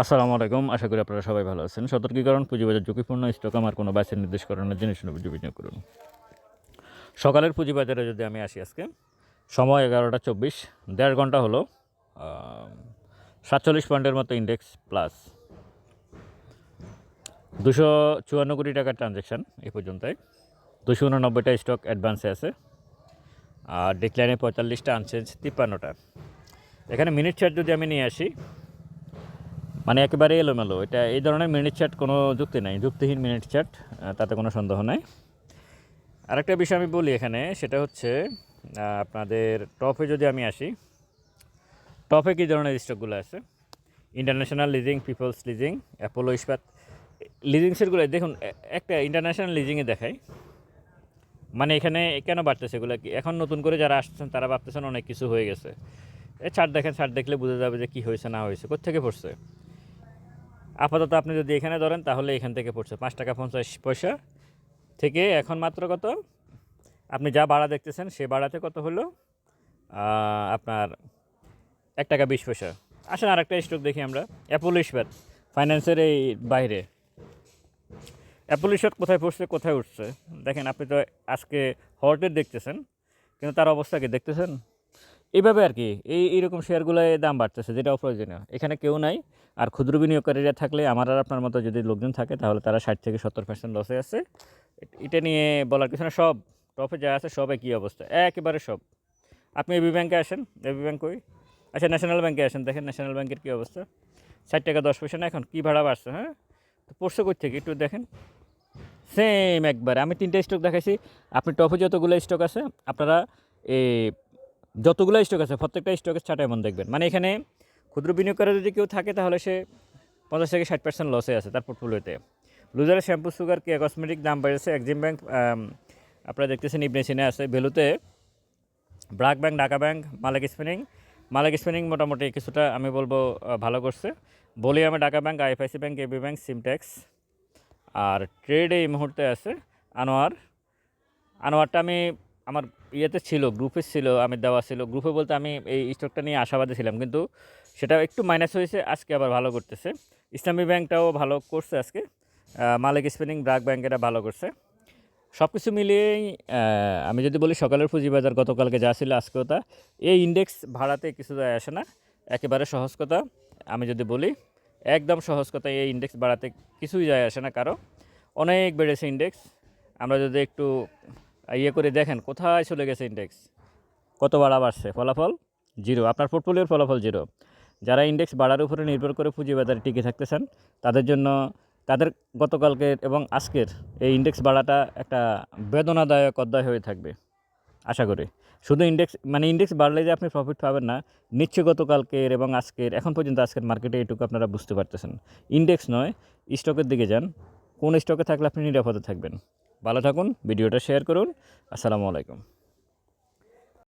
আসসালামু আলাইকুম। আশা করি আপনারা সবাই ভালো আছেন। সতর্কীকরণ, পুঁজিবাজার ঝুঁকিপূর্ণ স্টক আমার কোনো বাইসের নির্দেশ করানোর জিনিস পুঁজি বিনিয়োগ করুন। সকালের পুঁজিবাজারে যদি আমি আসি আজকে, সময় এগারোটা চব্বিশ, দেড় ঘণ্টা হলো সাতচল্লিশ পয়েন্টের মতো ইন্ডেক্স প্লাস দুশো চুয়ান্ন কোটি টাকার ট্রানজ্যাকশান এ পর্যন্তই। দুশো উননব্বইটা স্টক অ্যাডভান্সে আছে। আর ডিক্লাইনে পঁয়তাল্লিশটা আনচেঞ্জ তিপ্পান্নটা। এখানে মিনিট চার্ট যদি আমি নিয়ে আসি মানে একেবারে এলোমেলো। এটা এই ধরনের মিনিট চার্ট কোনো যুক্তি নাই যুক্তিহীন মিনিট আহ, তাতে কোনো সন্দেহ নাই। আরেকটা বিষয় আমি বলি এখানে সেটা হচ্ছে আপনাদের টপে যদি আমি আসি টপে কী ধরনের স্টকগুলো আছে? International leasing peoples leasing Apollo Ispat leasing লিজিংসেরগুলো দেখুন একটা ইন্টারন্যাশনাল লিজিংয়ে দেখায় মানে এখানে কেন বাড়তেছে এগুলো কি? এখন নতুন করে যারা আসছেন তারা ভাবতেছেন অনেক কিছু হয়ে গেছে। এ ছাড় দেখেন ছাড় দেখলে বোঝা যাবে যে কী হয়েছে না হয়েছে কোথেকে পড়ছে? আপাতত আপনি যদি এখানে ধরেন, তাহলে এখান থেকে পড়ছে পাঁচ টাকা পঞ্চাশ পয়সা। থেকে এখন মাত্র কত? আপনি যা ভাড়া দেখতেছেন, সে ভাড়াতে কত হলো? আপনার এক টাকা বিশ পয়সা। আসেন আর একটা স্টক দেখি আমরা। অ্যাপোলো ইস্পাত ফাইন্যান্সের এই বাইরে। অ্যাপোলো ইস্পাত কোথায় পড়ছে, কোথায় উঠছে? দেখেন, আপনি তো আজকে হর্টের দেখতেছেন, কিন্তু তার অবস্থা কি দেখতেছেন? এইভাবে আর কি, এই, এইরকম শেয়ারগুলোয় দাম বাড়তেছে যেটা অপ্রয়োজনীয়। এখানে কেউ নাই, আর ক্ষুদ্র বিনিয়োগকারীরা থাকলে আমার আর আপনার মতো যদি লোকজন থাকে তাহলে তারা ষাট থেকে সত্তর পার্সেন্ট লসে আছে। এটা নিয়ে বলার কিছু না, সব টপে যা আছে সব একই অবস্থা, একেবারে সব। আপনি এবি ব্যাংকে আসেন, এবি ব্যাংক কই? আচ্ছা ন্যাশনাল ব্যাংকে আসেন, দেখেন ন্যাশনাল ব্যাংকের কী অবস্থা। ষাট টাকা দশ পয়সা না, এখন কী ভাড়া বাড়ছে হ্যাঁ? তো পড়ছে কই থেকে, একটু দেখেন। সেম একবার, আমি তিনটে স্টক দেখাইছি, আপনি টপে যতগুলো স্টক আছে, আপনারা এই যতগুলো স্টক আছে, প্রত্যেকটা স্টকের ছাটা এমন দেখবেন। মানে এখানে ক্ষুদ্র বিনিয়োগকারী যদি কেউ থাকে, তাহলে সে পঞ্চাশ থেকে ষাট পার্সেন্ট লসে আছে তার পোর্টফোলিওতে লুজারের শ্যাম্পু সুগার কে কসমেটিক দাম বেড়েছে। এক্সিম ব্যাংক আপনারা দেখতেছেন ইবনে সিনে আছে ভ্যালুতে BRAC bank Dhaka bank Malek spinning Malek spinning মোটামুটি কিছুটা, আমি বলব ভালো করছে। বলি আমি Dhaka bank IFIC bank AB bank Simtex আর ট্রেড এই মুহূর্তে আছে আনোয়ার। আনোয়ারটা আমি আমার ইয়েতে ছিল গ্রুপে ছিল আমি দেওয়া ছিল। গ্রুপে বলতে আমি এই স্টকটা নিয়ে আশাবাদী ছিলাম, কিন্তু সেটা একটু মাইনাস হয়েছে, আজকে আবার ভালো করতেছে। ইসলামী ব্যাংকটাও ভালো করছে আজকে। মালিক স্পিনিং ব্রাক ব্যাংক এটা ভালো করছে। সব কিছু মিলিয়েই আমি যদি বলি সকালের পুঁজিবাজার গতকালকে যা ছিল আজকেও তা। এই ইন্ডেক্স ভাড়াতে কিছু যায় আসে না, একেবারে সহজ কথা। আমি যদি বলি, একদম সহজ কথা, এই ইন্ডেক্স বাড়াতে কিছুই যায় আসে না কারও। অনেক বেড়েছে ইন্ডেক্স আমরা যদি একটু ইয়ে করে দেখেন, কোথায় চলে গেছে ইন্ডেক্স কত বাড়া বাড়ছে ফলাফল জিরো আপনার পোর্টফোলিওর ফলাফল জিরো যারা ইন্ডেক্স বাড়ার উপরে নির্ভর করে পুঁজিবাজারে টিকে থাকতেছেন তাদের জন্য তাদের গতকালকের এবং আজকের এই ইন্ডেক্স বাড়াটা একটা বেদনাদায়ক অধ্যায় হয়ে থাকবে, আশা করি। শুধু ইন্ডেক্স মানে ইন্ডেক্স বাড়লে যে আপনি প্রফিট পাবেন না নিশ্চয় গতকালকের এবং আজকের, এখন পর্যন্ত আজকের মার্কেটে এটুকু আপনারা বুঝতে পারতেছেন। ইন্ডেক্স নয় স্টকের দিকে যান। কোন স্টকে থাকলে আপনি নিরাপদে থাকবেন। ভালো থাকুন ভিডিওটা শেয়ার করুন। আসসালামু আলাইকুম।